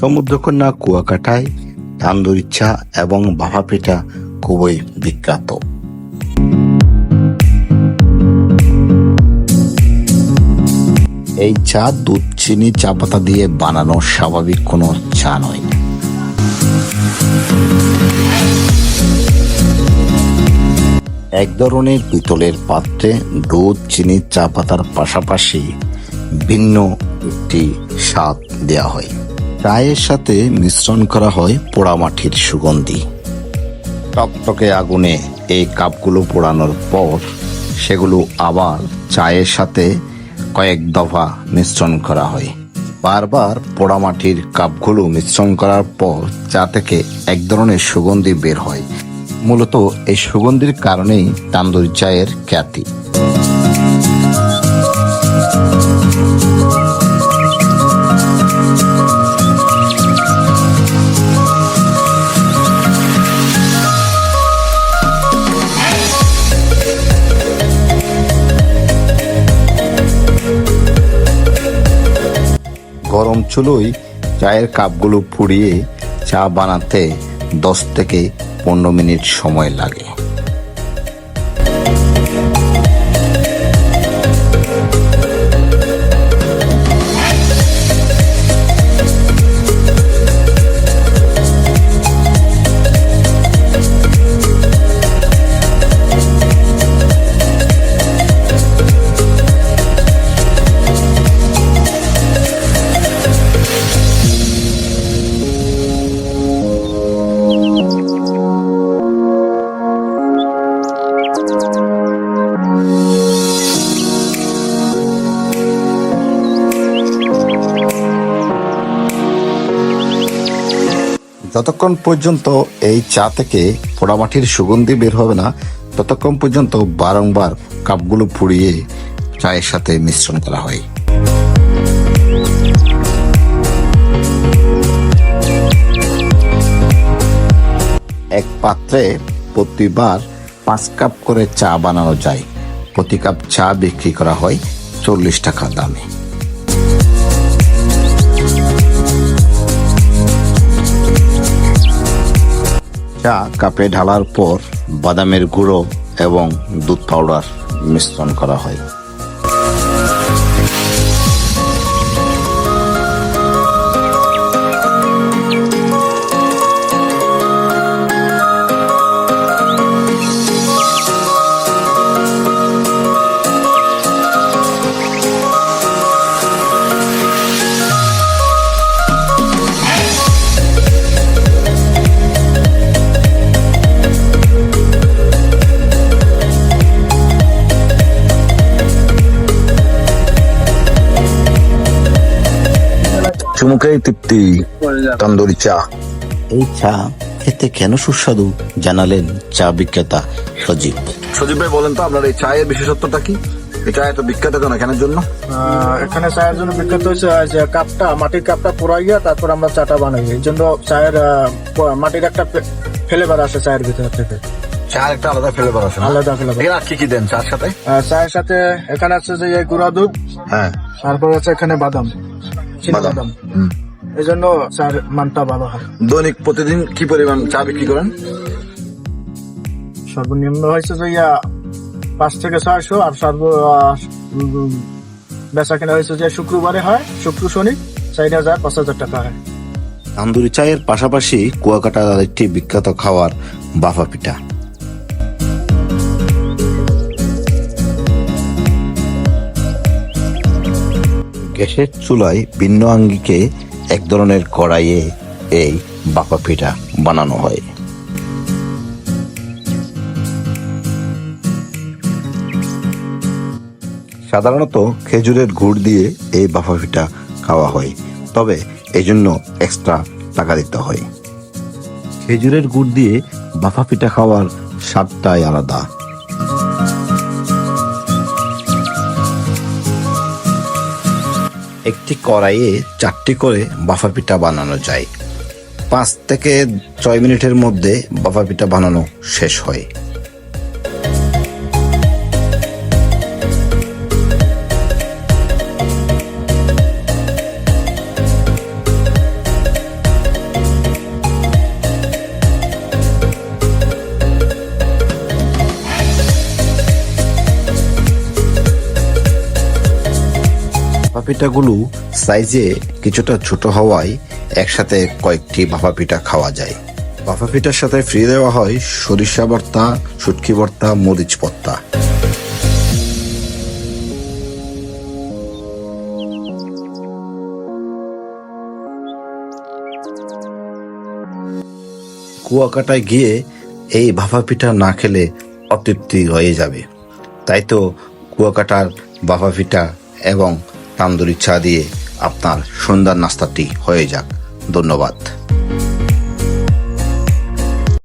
সমুদ্রকন্যা কুয়াকাটায় তান্দুরি চা এবং ভাপা পিঠা খুবই বিখ্যাত। এই চা দুধ, চিনি, চা পাতা দিয়ে বানানো স্বাভাবিক কোনো চা নয়। এক ধরনের পিতলের পাত্রে দুধ, চিনি, চা পাতার পাশাপাশি ভিন্ন একটি স্বাদ দেওয়া হয়। চায়ের সাথে মিশ্রণ করা হয় পোড়ামাটির সুগন্ধি। টকটকে আগুনে এই কাপগুলো পোড়ানোর পর সেগুলো আবার চায়ের সাথে কয়েক দফা মিশ্রণ করা হয়। বারবার পোড়ামাটির কাপগুলো মিশ্রণ করার পর চা থেকে এক ধরনের সুগন্ধি বের হয়। মূলত এই সুগন্ধির কারণেই তান্দুরি চায়ের খ্যাতি। গরম চুলোই চায়ের কাপগুলো পুড়িয়ে চা বানাতে দশ থেকে পনেরো মিনিট সময় লাগে। যতক্ষণ পর্যন্ত এই চা থেকে পোড়ামাটির সুগন্ধি বের হবে না, ততক্ষণ পর্যন্ত বারংবার কাপগুলো পুড়িয়ে চায়ের সাথে মিশ্রণ করা হয়। এক পাত্রে প্রতিবার পাঁচ কাপ করে চা বানানো যায়। প্রতি কাপ চা বিক্রি করা হয় চল্লিশ টাকা দামে। চা কাপে ঢালার পর বাদামের গুঁড়ো এবং দুধ পাউডার মিশ্রণ করা হয়। চুমুকেই তৃপ্তি তন্দুরি চা। এই চা খেতে কেন সুস্বাদু? জানালেন চা বিক্রেতা সজীব। সজীব ভাই বলেন তো আপনার এই চায়ের বিশেষত্বটা কি? এই চা এত বিখ্যাত কেন? কেনার জন্য? আহ, এখানে চায়ের জন্য বিখ্যাত হচ্ছে যে কাপটা মাটির কাপটা পোড়াইয়া তারপর আমরা চাটা বানাই। এই জন্য চায়ের আহ, মাটির একটা ফ্লেভার আসে চায়ের ভিতর থেকে। চার একটা আলাদা ফ্লেভার আছে আলাদা ফ্লেভার কি কি দেন চার সাথে? চায়ের সাথে এখানে আছে যে এই গুঁড়া দুধ হ্যাঁ। তারপর আছে এখানে বাদাম। বাদাম। এই জন্য চায়ের মানটা ভালো হয়। দৈনিক প্রতিদিন কি পরিমাণ চা বিক্রি করেন? সর্বনিম্ন হয়েছে যে ইয়া পাঁচ থেকে ছয়শো আর সর্ব বেচা কেনা হয়েছে যে শুক্রবারে হয় শুক্র শনি চার হাজার পাঁচ হাজার টাকা হয়। তান্দুরি চায়ের পাশাপাশি কুয়াকাটার একটি বিখ্যাত খাবার বাফা পিঠা। গ্যাসের চুলায় ভিন্ন আঙ্গিকে এক ধরনের কড়াইয়ে এই বাফা পিঠা বানানো হয়। সাধারণত খেজুরের গুড় দিয়ে এই বাফা পিঠা খাওয়া হয়, তবে এই জন্য এক্সট্রা টাকা দিতে হয়। খেজুরের গুড় দিয়ে বাফা পিঠা খাওয়ার স্বাদটাই আলাদা। একটি কড়াইয়ে চারটি করে বাফা পিঠা বানানো যায়। পাঁচ থেকে ছয় মিনিটের মধ্যে বাফা পিঠা বানানো শেষ হয়। পিঠাগুলো সাইজে কিছুটা ছোট হওয়ায় একসাথে কয়েকটি ভাপা পিঠা খাওয়া যায়। ভাপা পিঠার সাথে ফ্রি দেওয়া হয় সরিষা ভর্তা, শুটকি ভর্তা, মরিচ ভর্তা। কুয়াকাটায় গিয়ে এই ভাপা পিঠা না খেলে অতৃপ্তি হয়ে যাবে। তাই তো কুয়াকাটার ভাপা পিঠা এবং তান্দুরি চা দিয়ে আপনার সুন্দর নাস্তাটি হয়ে যাক। ধন্যবাদ।